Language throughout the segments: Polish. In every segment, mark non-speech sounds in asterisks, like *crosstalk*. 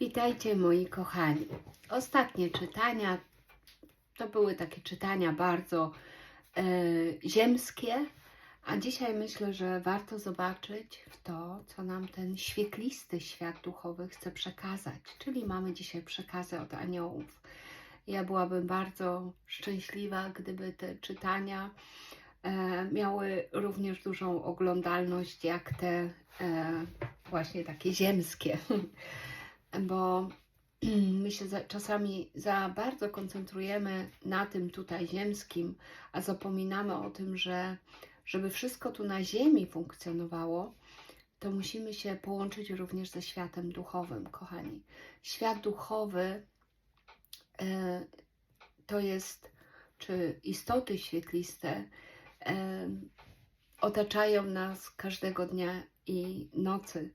Witajcie moi kochani. Ostatnie czytania to były takie czytania bardzo e, ziemskie, a dzisiaj myślę, że warto zobaczyć w to, co nam ten świetlisty świat duchowy chce przekazać. Czyli mamy dzisiaj przekazy od aniołów. Ja byłabym bardzo szczęśliwa, gdyby te czytania e, miały również dużą oglądalność, jak te e, właśnie takie ziemskie. *laughs* bo *clears throat* my się za, czasami za bardzo koncentrujemy na tym tutaj ziemskim, a zapominamy o tym, że żeby wszystko tu na ziemi funkcjonowało, to musimy się połączyć również ze światem duchowym, kochani. Świat duchowy e, to jest, czy istoty świetliste e, otaczają nas każdego dnia i nocy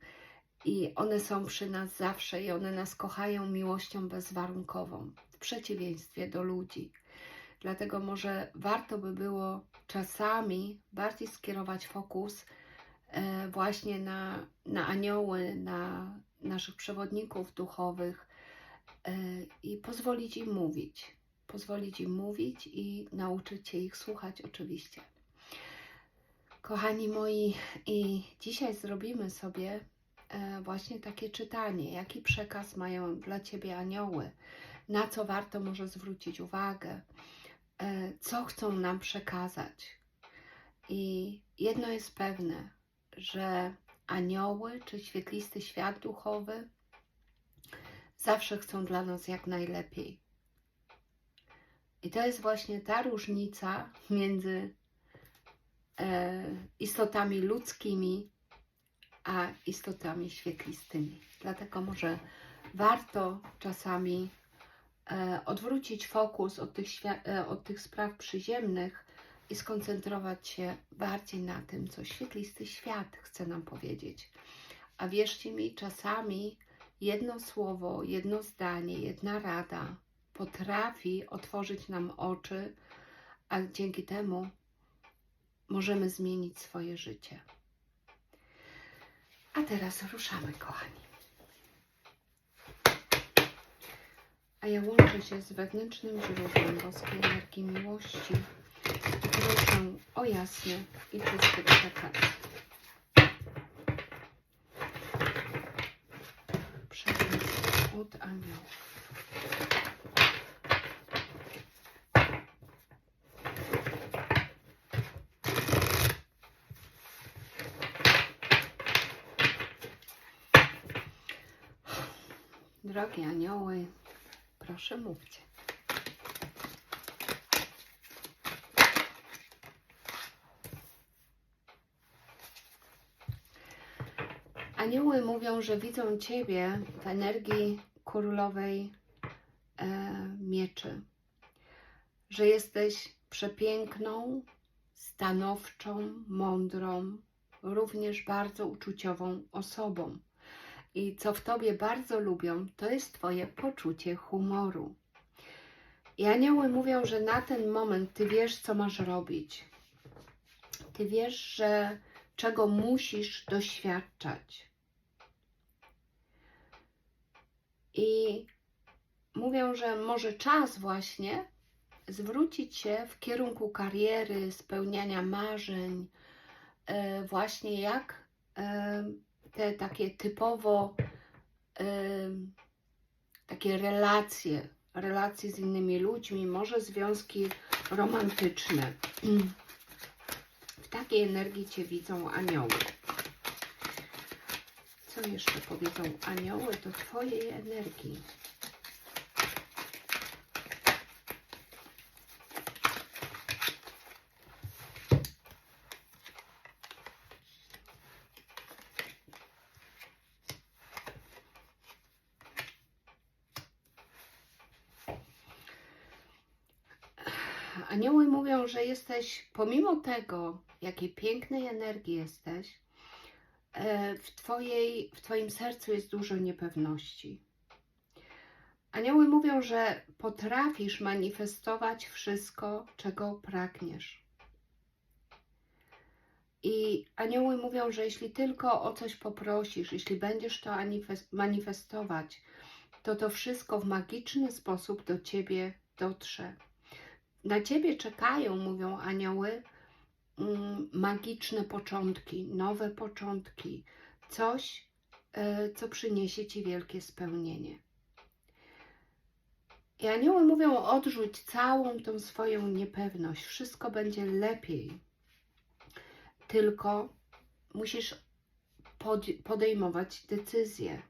i one są przy nas zawsze i one nas kochają miłością bezwarunkową, w przeciwieństwie do ludzi. Dlatego może warto by było czasami bardziej skierować fokus e, właśnie na, na anioły, na naszych przewodników duchowych e, i pozwolić im mówić. Pozwolić im mówić i nauczyć się ich słuchać, oczywiście. Kochani moi, i dzisiaj zrobimy sobie właśnie takie czytanie, jaki przekaz mają dla Ciebie anioły, na co warto może zwrócić uwagę, e, co chcą nam przekazać. I jedno jest pewne, że anioły czy świetlisty świat duchowy zawsze chcą dla nas jak najlepiej. I to jest właśnie ta różnica między e, istotami ludzkimi a istotami świetlistymi. Dlatego może warto czasami e, odwrócić fokus od tych, e, od tych spraw przyziemnych i skoncentrować się bardziej na tym, co świetlisty świat chce nam powiedzieć. A wierzcie mi, czasami jedno słowo, jedno zdanie, jedna rada potrafi otworzyć nam oczy, a dzięki temu możemy zmienić swoje życie. A teraz ruszamy, kochani. A ja łączę się z wewnętrznym źródłem boskiej energii miłości i proszę o jasny i czysty przekaz. Przekaz od aniołów. Drogie anioły, proszę mówcie. Anioły mówią, że widzą Ciebie w energii królowej e, mieczy, że jesteś przepiękną, stanowczą, mądrą, również bardzo uczuciową osobą. I co w tobie bardzo lubią, to jest twoje poczucie humoru. I anioły mówią, że na ten moment ty wiesz, co masz robić. Ty wiesz, że czego musisz doświadczać. I mówią, że może czas właśnie zwrócić się w kierunku kariery, spełniania marzeń, e, właśnie jak e, te takie typowo takie relacje, relacje z innymi ludźmi, może związki romantyczne. W takiej energii Cię widzą anioły. Co jeszcze powiedzą anioły do Twojej energii? Anioły mówią, że jesteś, pomimo tego, jakiej pięknej energii jesteś, e, w, twojej, w Twoim sercu jest dużo niepewności. Anioły mówią, że potrafisz manifestować wszystko, czego pragniesz. I anioły mówią, że jeśli tylko o coś poprosisz, jeśli będziesz to manifestować, to to wszystko w magiczny sposób do Ciebie dotrze. Na Ciebie czekają, mówią anioły, mm, magiczne początki, nowe początki, coś, e, co przyniesie Ci wielkie spełnienie. I anioły mówią, odrzuć całą tą swoją niepewność, wszystko będzie lepiej. Tylko musisz pod, podejmować decyzje.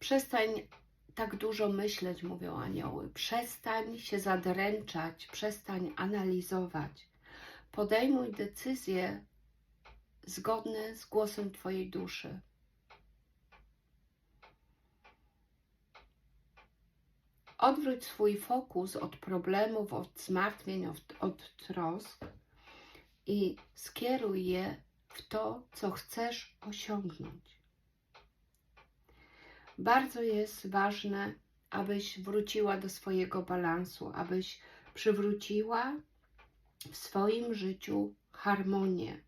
Przestań tak dużo myśleć, mówią anioły. Przestań się zadręczać, przestań analizować. Podejmuj decyzje zgodne z głosem Twojej duszy. Odwróć swój fokus od problemów, od zmartwień, od, od trosk i skieruj je w to, co chcesz osiągnąć. Bardzo jest ważne, abyś wróciła do swojego balansu, abyś przywróciła w swoim życiu harmonię.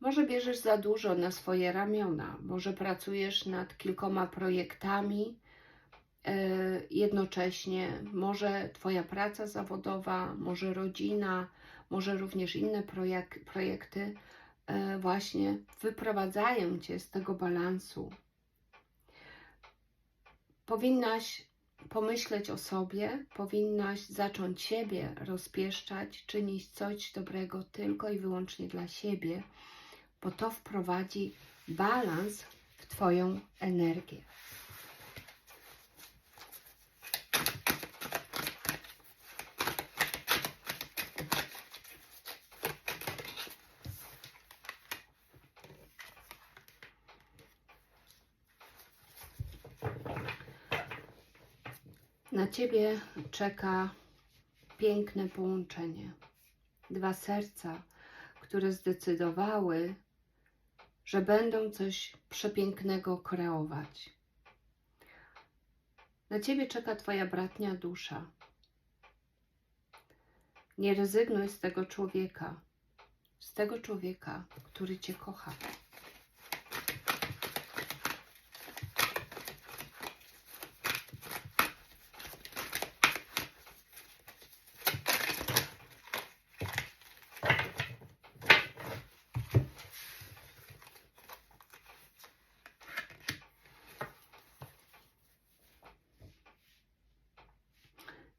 Może bierzesz za dużo na swoje ramiona, może pracujesz nad kilkoma projektami e, jednocześnie, może Twoja praca zawodowa, może rodzina, może również inne projek projekty właśnie wyprowadzają Cię z tego balansu. Powinnaś pomyśleć o sobie, powinnaś zacząć siebie rozpieszczać, czynić coś dobrego tylko i wyłącznie dla siebie, bo to wprowadzi balans w Twoją energię. Ciebie czeka piękne połączenie. Dwa serca, które zdecydowały, że będą coś przepięknego kreować. Na Ciebie czeka Twoja bratnia dusza. Nie rezygnuj z tego człowieka, z tego człowieka, który Cię kocha.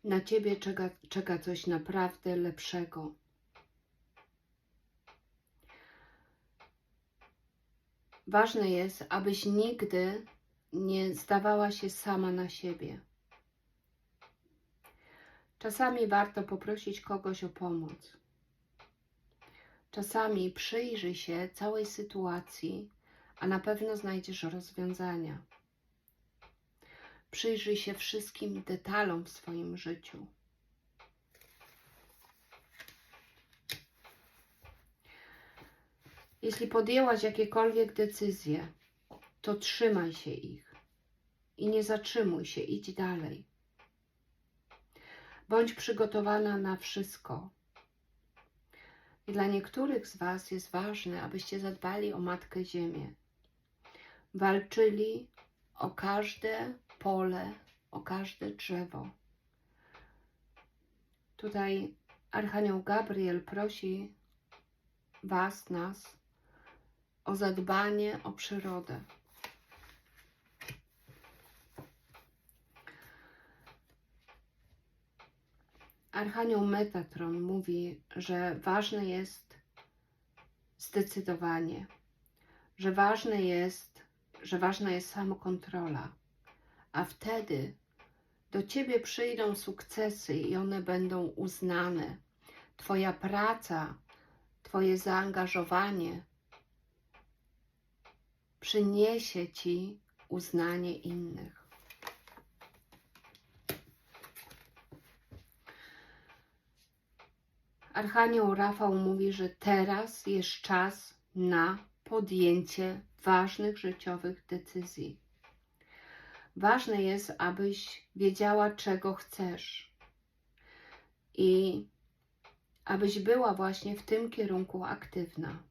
Na ciebie czeka, czeka coś naprawdę lepszego. Ważne jest, abyś nigdy nie zdawała się sama na siebie. Czasami warto poprosić kogoś o pomoc. Czasami przyjrzyj się całej sytuacji, a na pewno znajdziesz rozwiązania. Przyjrzyj się wszystkim detalom w swoim życiu. Jeśli podjęłaś jakiekolwiek decyzje, to trzymaj się ich i nie zatrzymuj się, idź dalej. Bądź przygotowana na wszystko. I dla niektórych z Was jest ważne, abyście zadbali o Matkę Ziemię. Walczyli o każde pole, o każde drzewo. Tutaj Archanioł Gabriel prosi Was, nas, o zadbanie o przyrodę. Archanioł Metatron mówi, że ważne jest zdecydowanie, że ważne jest, że ważna jest samokontrola, a wtedy do Ciebie przyjdą sukcesy i one będą uznane. Twoja praca, Twoje zaangażowanie przyniesie Ci uznanie innych. Archanioł Rafał mówi, że teraz jest czas na podjęcie ważnych życiowych decyzji. Ważne jest, abyś wiedziała, czego chcesz. I abyś była właśnie w tym kierunku aktywna.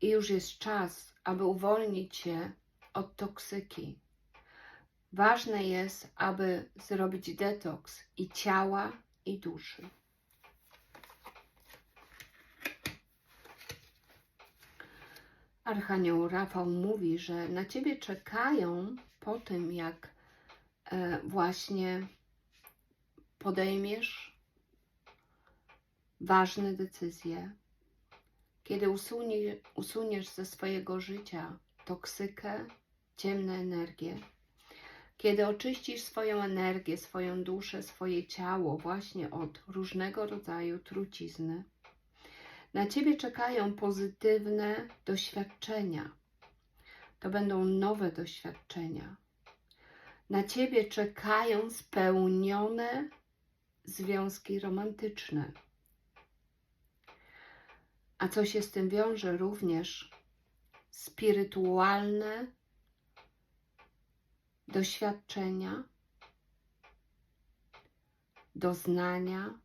I już jest czas, aby uwolnić się od toksyki. Ważne jest, aby zrobić detoks i ciała, i duszy. Archanioł Rafał mówi, że na ciebie czekają po tym, jak e, właśnie podejmiesz ważne decyzje, kiedy usunie, usuniesz ze swojego życia toksykę, ciemne energie, kiedy oczyścisz swoją energię, swoją duszę, swoje ciało właśnie od różnego rodzaju trucizny, na Ciebie czekają pozytywne doświadczenia. To będą nowe doświadczenia. Na Ciebie czekają spełnione związki romantyczne. A co się z tym wiąże również spirytualne doświadczenia, doznania,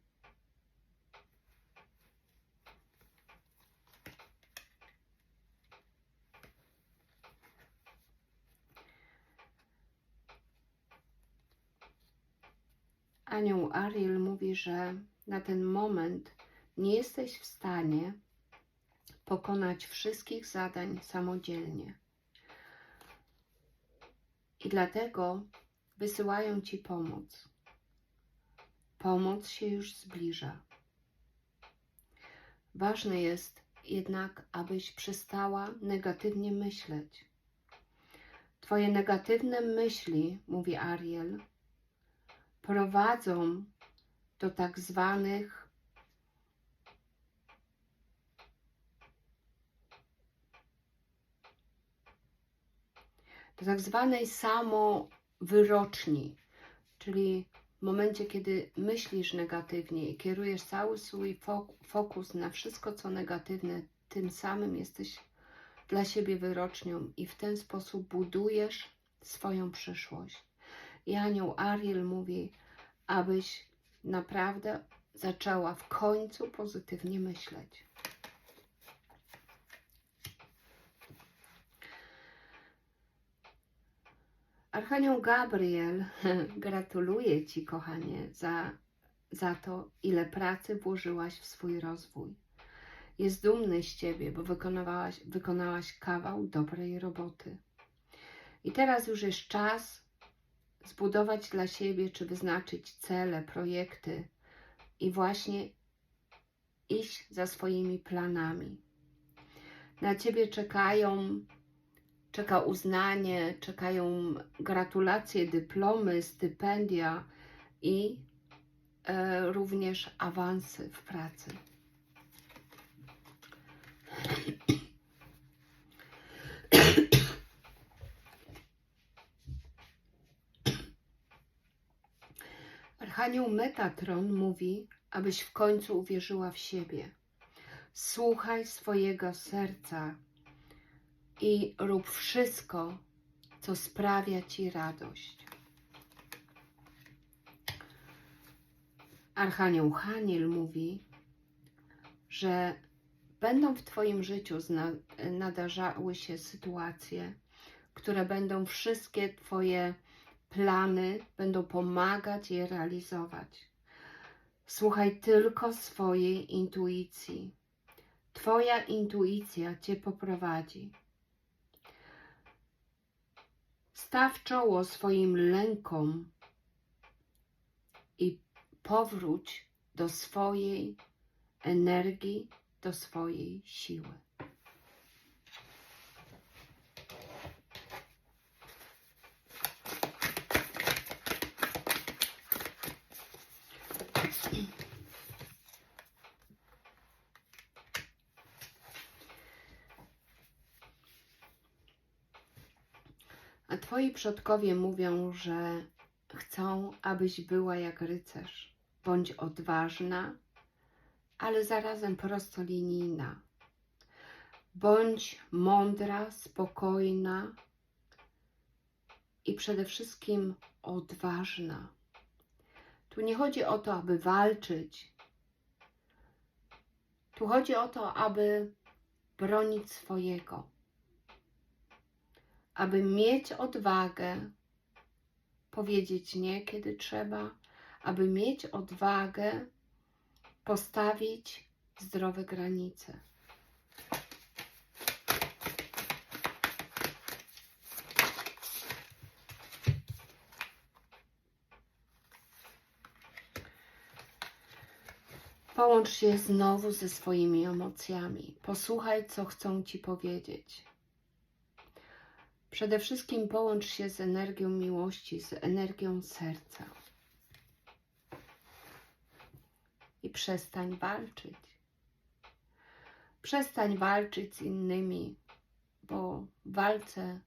Anioł Ariel mówi, że na ten moment nie jesteś w stanie pokonać wszystkich zadań samodzielnie. I dlatego wysyłają Ci pomoc. Pomoc się już zbliża. Ważne jest jednak, abyś przestała negatywnie myśleć. Twoje negatywne myśli, mówi Ariel, prowadzą do tak zwanych do tak zwanej samowyroczni, czyli w momencie, kiedy myślisz negatywnie i kierujesz cały swój fokus na wszystko, co negatywne, tym samym jesteś dla siebie wyrocznią i w ten sposób budujesz swoją przyszłość. I anioł Ariel mówi, abyś naprawdę zaczęła w końcu pozytywnie myśleć. Archanioł Gabriel *laughs* gratuluję Ci, kochanie, za, za to, ile pracy włożyłaś w swój rozwój. Jest dumny z Ciebie, bo wykonałaś, wykonałaś kawał dobrej roboty. I teraz już jest czas zbudować dla siebie, czy wyznaczyć cele, projekty i właśnie iść za swoimi planami. Na Ciebie czekają czeka uznanie, czekają gratulacje, dyplomy, stypendia i e, również awansy w pracy. Archanioł Metatron mówi, abyś w końcu uwierzyła w siebie. Słuchaj swojego serca, i rób wszystko, co sprawia Ci radość. Archanioł Haniel mówi, że będą w Twoim życiu nadarzały się sytuacje, które będą wszystkie Twoje plany, będą pomagać je realizować. Słuchaj tylko swojej intuicji. Twoja intuicja Cię poprowadzi. Staw czoło swoim lękom i powróć do swojej energii, do swojej siły. Twoi przodkowie mówią, że chcą, abyś była jak rycerz. Bądź odważna, ale zarazem prostolinijna. Bądź mądra, spokojna i przede wszystkim odważna. Tu nie chodzi o to, aby walczyć Tu chodzi o to, aby bronić swojego, aby mieć odwagę powiedzieć nie, kiedy trzeba, aby mieć odwagę postawić zdrowe granice. Połącz się znowu ze swoimi emocjami. Posłuchaj, co chcą ci powiedzieć. Przede wszystkim połącz się z energią miłości, z energią serca. I przestań walczyć. Przestań walczyć z innymi, bo w walce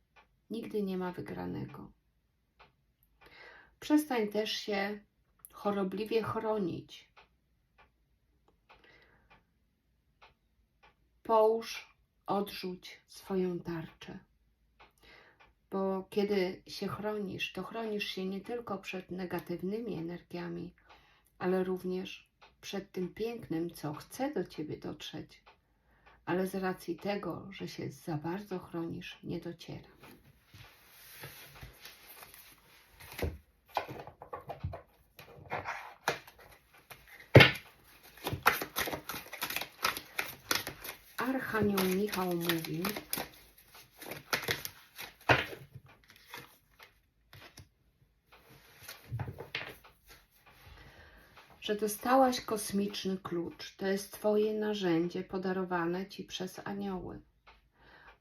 nigdy nie ma wygranego. Przestań też się chorobliwie chronić. Połóż, odrzuć swoją tarczę. Bo kiedy się chronisz, to chronisz się nie tylko przed negatywnymi energiami, ale również przed tym pięknym, co chce do ciebie dotrzeć, ale z racji tego, że się za bardzo chronisz, nie dociera. Archanioł Michał mówi, że dostałaś kosmiczny klucz. To jest Twoje narzędzie podarowane Ci przez anioły.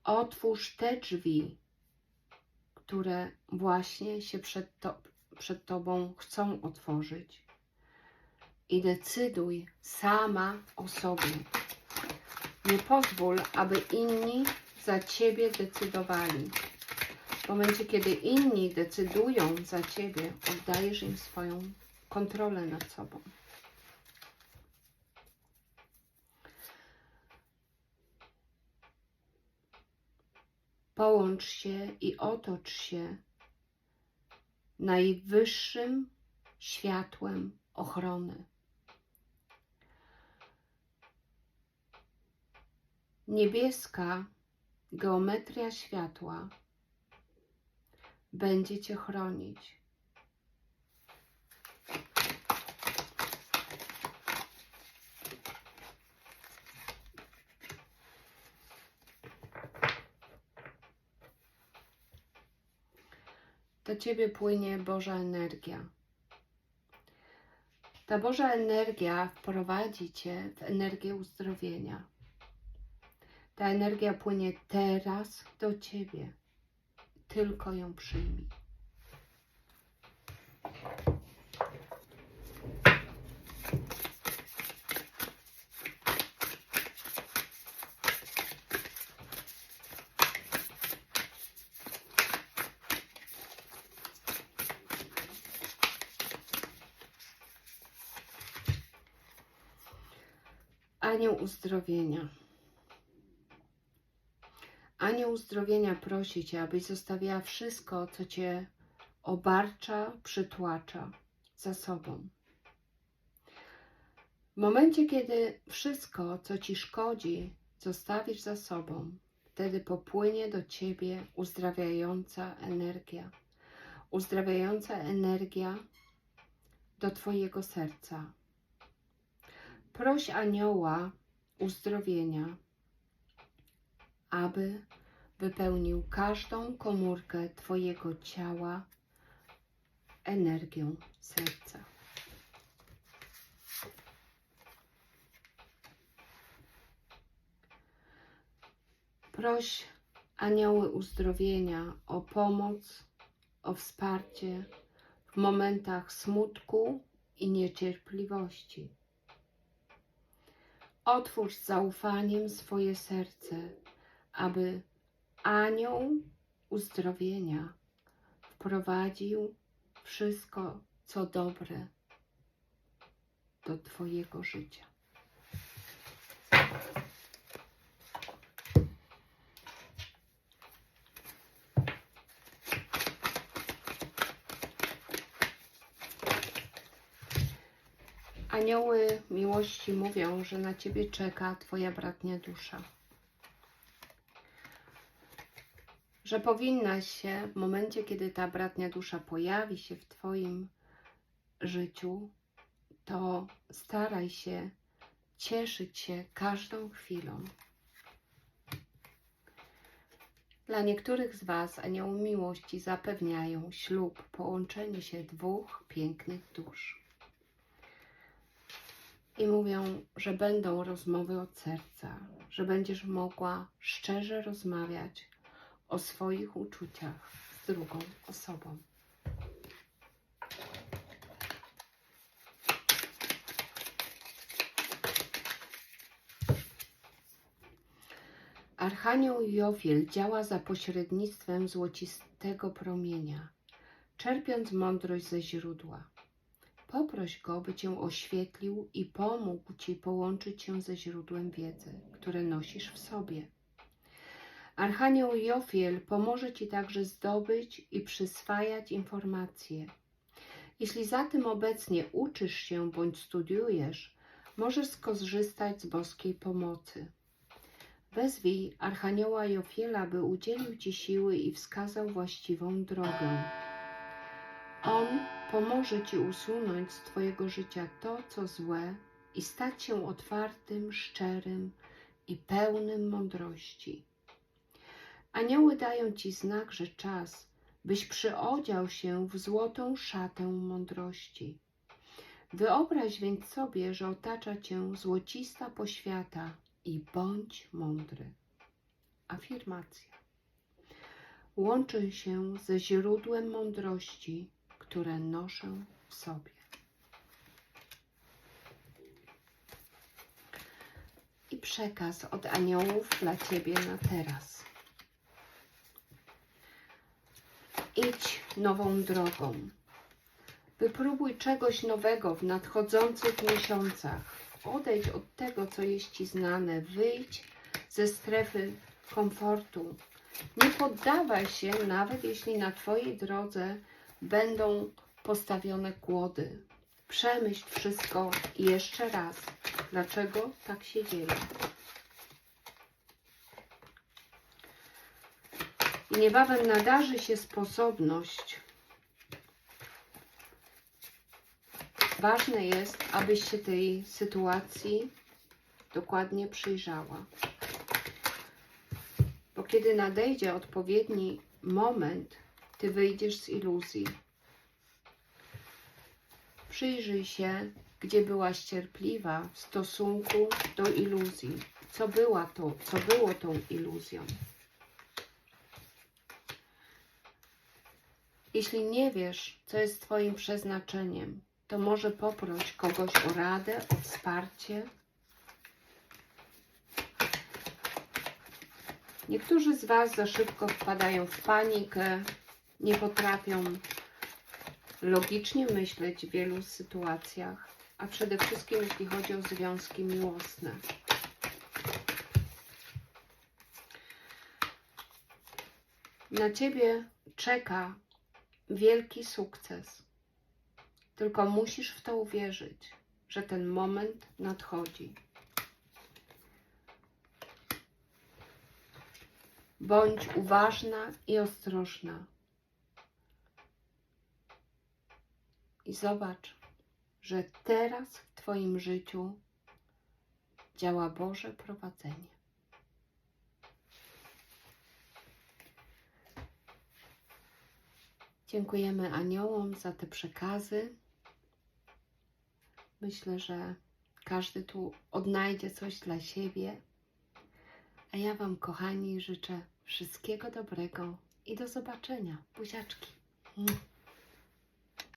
Otwórz te drzwi, które właśnie się przed, to, przed Tobą chcą otworzyć. I decyduj sama o sobie. Nie pozwól, aby inni za Ciebie decydowali. W momencie, kiedy inni decydują za Ciebie, oddajesz im swoją kontrolę nad sobą. Połącz się i otocz się najwyższym światłem ochrony. Niebieska geometria światła będzie Cię chronić. Do Ciebie płynie Boża energia. Ta Boża energia wprowadzi Cię w energię uzdrowienia. Ta energia płynie teraz do Ciebie. Tylko ją przyjmij. Anioł uzdrowienia. Anioł uzdrowienia prosi Cię, abyś zostawiła wszystko, co Cię obarcza, przytłacza za sobą. W momencie, kiedy wszystko, co Ci szkodzi, zostawisz za sobą, wtedy popłynie do Ciebie uzdrawiająca energia. Uzdrawiająca energia do Twojego serca. Proś anioła uzdrowienia, aby wypełnił każdą komórkę Twojego ciała energią serca. Proś anioły uzdrowienia o pomoc, o wsparcie w momentach smutku i niecierpliwości. Otwórz zaufaniem swoje serce, aby anioł uzdrowienia wprowadził wszystko, co dobre do Twojego życia. Anioły miłości mówią, że na ciebie czeka twoja bratnia dusza. Że powinnaś się w momencie, kiedy ta bratnia dusza pojawi się w twoim życiu, to staraj się cieszyć się każdą chwilą. Dla niektórych z Was anioły miłości zapewniają ślub, połączenie się dwóch pięknych dusz. I mówią, że będą rozmowy od serca, że będziesz mogła szczerze rozmawiać o swoich uczuciach z drugą osobą. Archanioł Jofiel działa za pośrednictwem złocistego promienia, czerpiąc mądrość ze źródła. Poproś go, by cię oświetlił i pomógł ci połączyć się ze źródłem wiedzy, które nosisz w sobie. Archanioł Jofiel pomoże ci także zdobyć i przyswajać informacje. Jeśli zatem obecnie uczysz się bądź studiujesz, możesz skorzystać z boskiej pomocy. Wezwij Archanioła Jofiela, by udzielił Ci siły i wskazał właściwą drogę. On pomoże Ci usunąć z Twojego życia to, co złe i stać się otwartym, szczerym i pełnym mądrości. Anioły dają Ci znak, że czas, byś przyodział się w złotą szatę mądrości. Wyobraź więc sobie, że otacza Cię złocista poświata i bądź mądry. Afirmacja. Łączę się ze źródłem mądrości, które noszę w sobie. I przekaz od aniołów dla Ciebie na teraz. Idź nową drogą. Wypróbuj czegoś nowego w nadchodzących miesiącach odejdź od tego, co jest Ci znane, wyjdź ze strefy komfortu. Nie poddawaj się, nawet jeśli na Twojej drodze będą postawione kłody. Przemyśl wszystko jeszcze raz. Dlaczego tak się dzieje? I niebawem nadarzy się sposobność Ważne jest, abyś się tej sytuacji dokładnie przyjrzała. Bo kiedy nadejdzie odpowiedni moment, ty wyjdziesz z iluzji. Przyjrzyj się, gdzie byłaś cierpliwa w stosunku do iluzji. Co, była to, co było tą iluzją? Jeśli nie wiesz, co jest Twoim przeznaczeniem, to może poproś kogoś o radę, o wsparcie. Niektórzy z Was za szybko wpadają w panikę, nie potrafią logicznie myśleć w wielu sytuacjach, a przede wszystkim jeśli chodzi o związki miłosne. Na Ciebie czeka wielki sukces. Tylko musisz w to uwierzyć, że ten moment nadchodzi. Bądź uważna i ostrożna. I zobacz, że teraz w Twoim życiu działa Boże prowadzenie. Dziękujemy aniołom za te przekazy. Myślę, że każdy tu odnajdzie coś dla siebie. A ja Wam, kochani, życzę wszystkiego dobrego i do zobaczenia. Buziaczki.